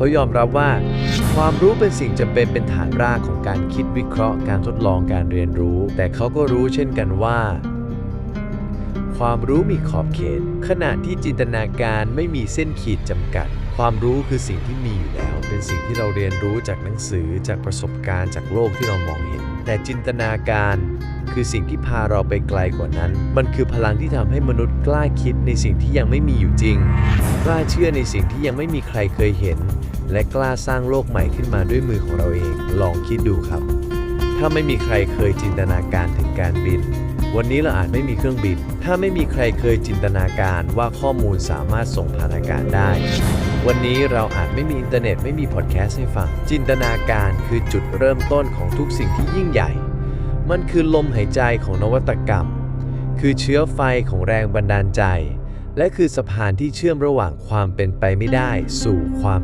เขายอมรับว่า ความรู้เป็นสิ่งจำเป็นเป็นฐานรากของการคิดวิเคราะห์ การทดลองการเรียนรู้ แต่เขาก็รู้เช่นกันว่า ความรู้มีขอบเขต ขณะที่จินตนาการไม่มีเส้นขีดจำกัด ความรู้คือสิ่งที่มีอยู่แล้ว เป็นสิ่งที่เราเรียนรู้จากหนังสือจากประสบการณ์จากโลกที่เรามองเห็น แต่จินตนาการคือสิ่งที่พาเราไปไกลกว่านั้น มันคือพลังที่ทำให้มนุษย์กล้าคิดในสิ่งที่ยังไม่มีอยู่จริง กล้าเชื่อในสิ่งที่ยังไม่มีใครเคยเห็น และกล้าสร้างโลกใหม่ขึ้นมาด้วยมือของเราเอง ลองคิดดูครับ ถ้าไม่มีใครเคยจินตนาการถึงการบิน วันนี้เราอาจไม่มีเครื่องบิน ถ้าไม่มีใครเคยจินตนาการว่าข้อมูลสามารถส่งผ่านอากาศได้ วันนี้เราอาจไม่มีอินเทอร์เน็ตไม่มีพอดแคสต์ให้ฟัง จินตนาการคือจุดเริ่มต้นของทุกสิ่งที่ยิ่งใหญ่ มันคือลมหายใจของนวัตกรรม คือเชื้อไฟของแรงบันดาลใจ และคือสะพานที่เชื่อมระหว่างความเป็นไปไม่ได้สู่ความ